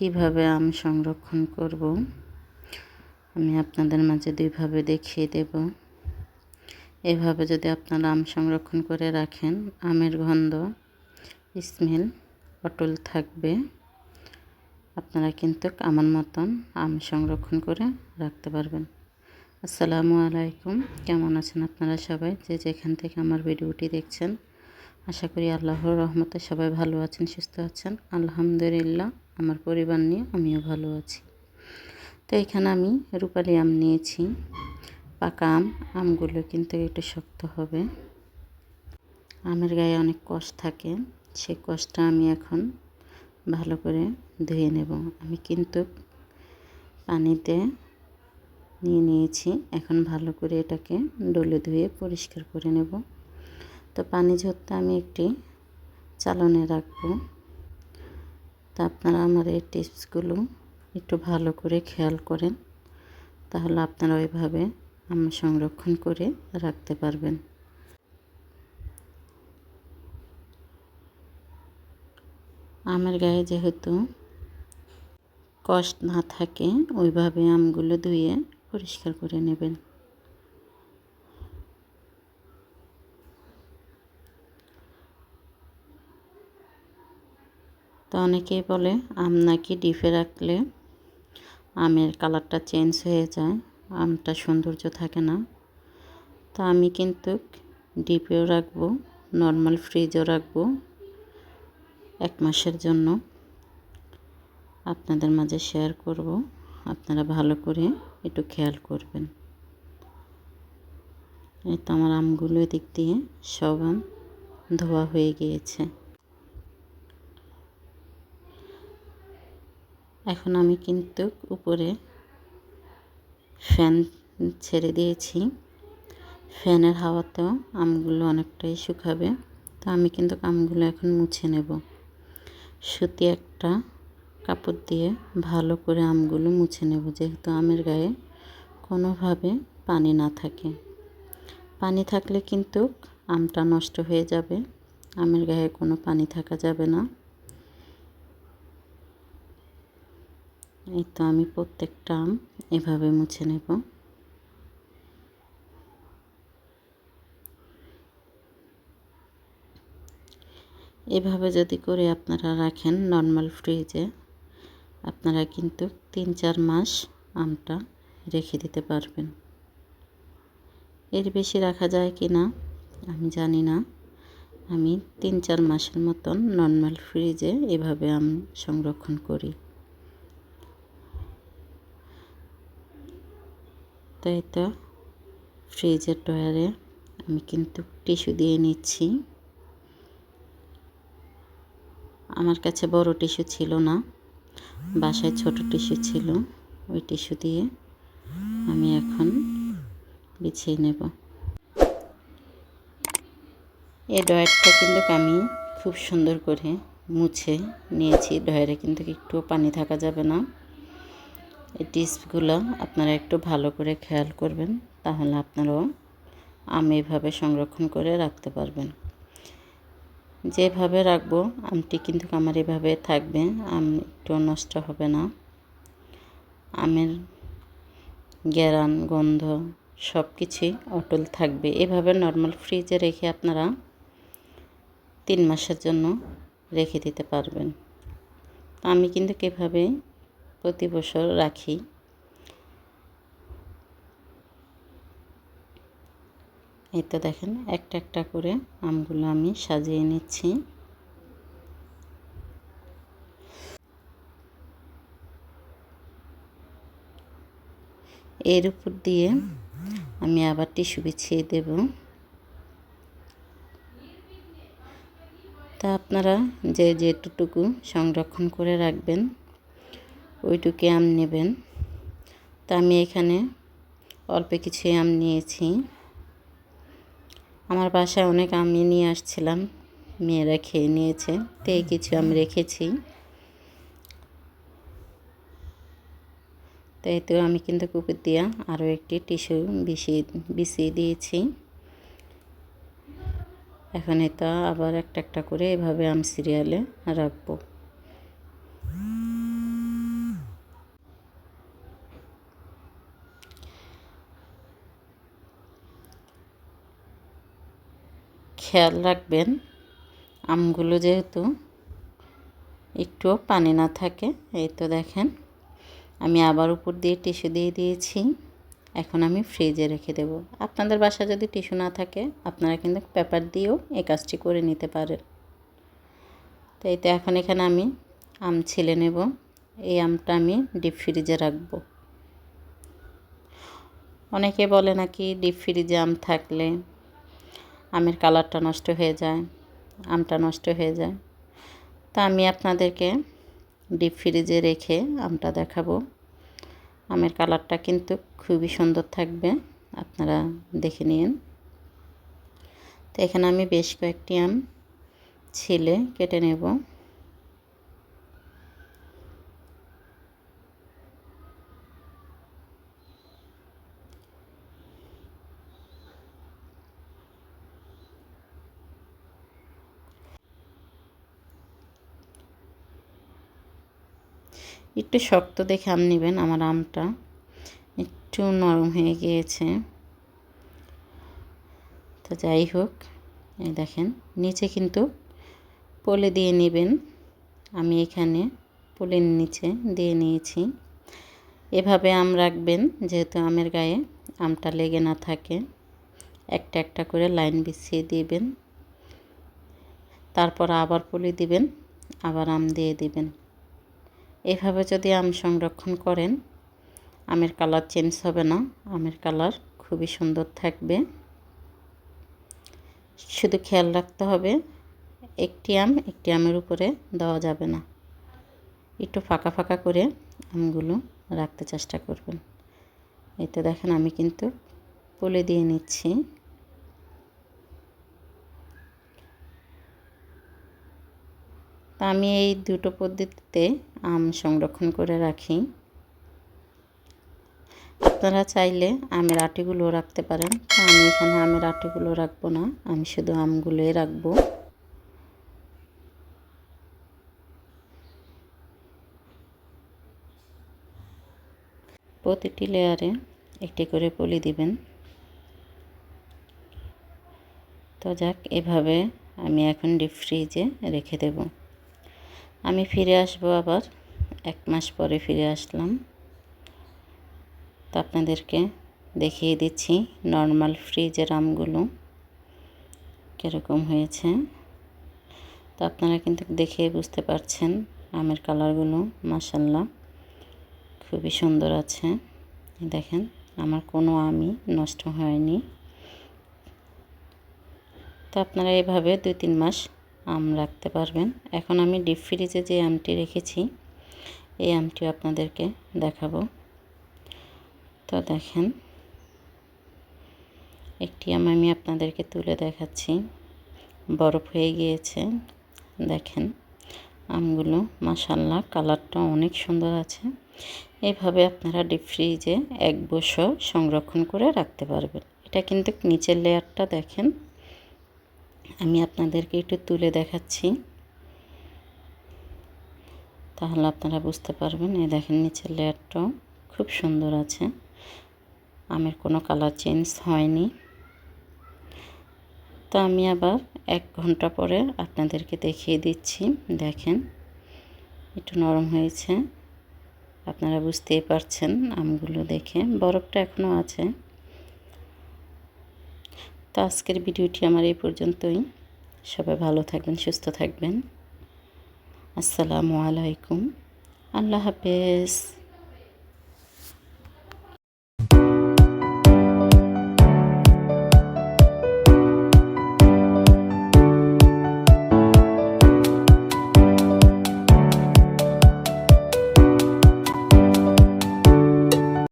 কীভাবে আম সংরক্ষণ করব? আমি আপনাদের মাঝে দুইভাবে দেখিয়ে দেব। এভাবে যদি আপনারা আম সংরক্ষণ করে রাখেন, আমের গন্ধ, স্মেল অটল থাকবে। আপনারা কিন্তু আমার মতন আম সংরক্ষণ করে রাখতে পারবেন। আসসালামু আলাইকুম। কেমন আছেন আপনারা সবাই? যে যেখান থেকে আমার ভিডিওটি দেখছেন, আশা করি আল্লাহর রহমতে সবাই ভালো আছেন, সুস্থ আছেন। আলহামদুলিল্লাহ। আমার পরিবার নিয়ে আমিও ভালো আছি। তো এখানে আমি রূপালি আম নিয়েছি। পাকা আম, আমগুলো কিন্তু একটু শক্ত হবে। আমের গায়ে অনেক কষ থাকে। সেই কষটা আমি এখন ভালো করে ধুয়ে নেব। আমি কিন্তু পানিতে নিয়ে নিয়েছি। এখন ভালো করে এটাকে ডলে ধুয়ে পরিষ্কার করে নেব। তো পানি ঝরতে আমি একটি চালনে রাখব। তা আপনারা আমার এই টিপসগুলো একটু ভালো করে খেয়াল করেন, তাহলে আপনারা ওইভাবে আম সংরক্ষণ করে রাখতে পারবেন। আমের গায়ে যেহেতু কষ্ট না থাকে, ওইভাবে আমগুলো ধুয়ে পরিষ্কার করে নেবেন। তো অনেকেই বলে, আম নাকি ডিপে রাখলে আমের কালারটা চেঞ্জ হয়ে যায়, আমটা সৌন্দর্য থাকে না। তো আমি কিন্তু ডিপেও রাখব, নর্মাল ফ্রিজও রাখব এক মাসের জন্য। আপনাদের মাঝে শেয়ার করব, আপনারা ভালো করে একটু খেয়াল করবেন। এই তো আমার আমগুলো দিক দিয়ে সব আম ধোয়া হয়ে গিয়েছে। এখন আমি কিন্তু উপরে ফ্যান ছেড়ে দিয়েছি। ফ্যানের হাওয়াতেও আমগুলো অনেকটাই শুকাবে। তো আমি কিন্তু আমগুলো এখন মুছে নেব। সুতি একটা কাপড় দিয়ে ভালো করে আমগুলো মুছে নেব, যেহেতু আমের গায়ে কোনোভাবে পানি না থাকে। পানি থাকলে কিন্তু আমটা নষ্ট হয়ে যাবে। আমের গায়ে কোনো পানি থাকা যাবে না। এই তো আমি প্রত্যেকটা আম এভাবে মুছে নেব। এভাবে যদি করে আপনারা রাখেন নর্মাল ফ্রিজে আপনারা কিন্তু তিন চার মাস আমটা রেখে দিতে পারবেন। এর বেশি রাখা যায় কি না, আমি জানি না। আমি তিন চার মাসের মতন নর্মাল ফ্রিজে এভাবে আম সংরক্ষণ করি। তাই তো ফ্রিজের ডয়ারে আমি কিন্তু টিস্যু দিয়ে নিচ্ছি। আমার কাছে বড় টিস্যু ছিল না, বাসায় ছোট টিস্যু ছিল, ওই টিস্যু দিয়ে আমি এখন বিছিয়ে নেব। এই ডয়ারটা কিন্তু আমি খুব সুন্দর করে মুছে নিয়েছি। ডয়ারে কিন্তু একটুও পানি থাকা যাবে না। এই টিপসগুলো আপনারা একটু ভালো করে খেয়াল করবেন, তাহলে আপনারাও আম এভাবে সংরক্ষণ করে রাখতে পারবেন। যেভাবে রাখব, আমটি কিন্তু আমার এভাবে থাকবে, আম একটু নষ্ট হবে না। আমের গ্যারান গন্ধ সব কিছুই অটল থাকবে। এভাবে নর্মাল ফ্রিজে রেখে আপনারা তিন মাসের জন্য রেখে দিতে পারবেন। আমি কিন্তু কীভাবে প্রতি বছর রাখি। এই তো দেখেন, একটা একটা করে আমগুলো আমি সাজিয়ে নিচ্ছি। এর উপর দিয়ে আমি আবার টিস্যু বিছিয়ে দেব। তা আপনারা যে যেটুকু সংরক্ষণ করে রাখবেন ওইটুকু আম নেবেন। তা আমি এখানে অল্প কিছু আম নিয়েছি। আমার বাসায় অনেক আমি নিয়ে আসছিলাম, মেয়েরা খেয়ে নিয়েছে, তো এই কিছু আমি রেখেছি। তো আমি কিন্তু কুকুর দিয়া আরও একটি টিস্যু বিছিয়ে বিছিয়ে দিয়েছি। এখন এটা আবার একটা একটা করে এভাবে আম সিরিয়ালে রাখব। খেয়াল রাখবেন, আমগুলো যেহেতু একটুও পানি না থাকে, এই তো দেখেন। আমি আবার উপর দিয়ে টিস্যু দিয়ে দিয়েছি, এখন আমি ফ্রিজে রেখে দেব। আপনাদের বাসা যদি টিস্যু না থাকে, আপনারা কিন্তু পেপার দিয়েও এই কাজটি করে নিতে পারেন। তো এই তো এখন এখানে আমি আম ছিলে নেব, এই আমটা আমি ডিপ ফ্রিজে রাখব। অনেকে বলে নাকি ডিপ ফ্রিজে আম থাকলে আমের কালারটা নষ্ট হয়ে যায়, আমটা নষ্ট হয়ে যায়। তা আমি আপনাদেরকে ডিপ ফ্রিজে রেখে আমটা দেখাবো। আমের কালারটা কিন্তু খুবই সুন্দর থাকবে, আপনারা দেখে নিন। তো এখানে আমি বেশ কয়েকটি আম ছিলে কেটে নেব। একটু শক্ত দেখে আম নেবেন আমার আমটা। একটু নরম হয়ে গিয়েছে। তো যাই হোক, এই দেখেন, নিচে কিন্তু পলে দিয়ে নেবেন। আমি এখানে পলের নিচে দিয়ে নিয়েছি। এভাবে আম রাখবেন, যেহেতু আমের গায়ে আমটা লেগে না থাকে। একটা একটা করে লাইন বিছিয়ে দিবেন। তারপর আবার পলি দিবেন, আবার আম দিয়ে দিবেন। এভাবে যদি আম সংরক্ষণ করেন, আমের কালার চেঞ্জ হবে না, আমের কালার খুবই সুন্দর থাকবে। শুধু খেয়াল রাখতে হবে, একটি আম একটি আমের উপরে দেওয়া যাবে না। একটু ফাঁকা ফাঁকা করে আমগুলো রাখতে চেষ্টা করবেন। এই তো দেখেন আমি কিন্তু পলে দিয়ে নিচ্ছি। তা আমি এই দুটো পদ্ধতিতে আম সংরক্ষণ করে রাখি। আপনারা চাইলে আমের আটিগুলো রাখতে পারেন। আমি এখানে আমের আটিগুলো রাখব না, আমি শুধু আমগুলোই রাখব। প্রতিটি লেয়ারে একটি করে পলি দিবেন। তো যাক, এভাবে আমি এখন ডিপ ফ্রিজে রেখে দেব। আমি ফিরে আসব আবার। এক মাস পরে ফিরে আসলাম। তো আপনাদেরকে দেখিয়ে দিচ্ছি নর্মাল ফ্রিজের আমগুলো কীরকম হয়েছে। তো আপনারা কিন্তু দেখে বুঝতে পারছেন আমের কালারগুলো মাসাল্লাহ খুবই সুন্দর আছে। দেখেন, আমার কোনো আমই নষ্ট হয়নি। তো আপনারা এভাবে দুই তিন মাস আম রাখতে পারবেন। এখন আমি ডিপ ফ্রিজে যে আমটি রেখেছি, এই আমটি আপনাদেরকে দেখাবো। তো দেখেন, একটি আম আমি আপনাদেরকে তুলে দেখাচ্ছি। বরফ হয়ে গিয়েছে। দেখেন, আমগুলো মাসাল্লাহ কালারটা অনেক সুন্দর আছে। এইভাবে আপনারা ডিপ ফ্রিজে এক বছর সংরক্ষণ করে রাখতে পারবেন। এটা কিন্তু নিচের লেয়ারটা দেখেন আমি আপনাদেরকে একটু তুলে দেখাচ্ছি। তাহলে আপনারা বুঝতে পারবেন, এই দেখেন নিচের লেয়ারটাও খুব সুন্দর আছে। আমের কোনো কালার চেঞ্জ হয়নি। তো আমি আবার এক ঘণ্টা পরে আপনাদেরকে দেখিয়ে দিচ্ছি। দেখেন, একটু নরম হয়েছে। আপনারা বুঝতেই পারছেন আমগুলো দেখে। বরফটা এখনও আছে। তো আজকের ভিডিওটি আমার এই পর্যন্তই। সবাই ভালো থাকবেন, সুস্থ থাকবেন। আসসালামু আলাইকুম। আল্লাহ হাফেজ।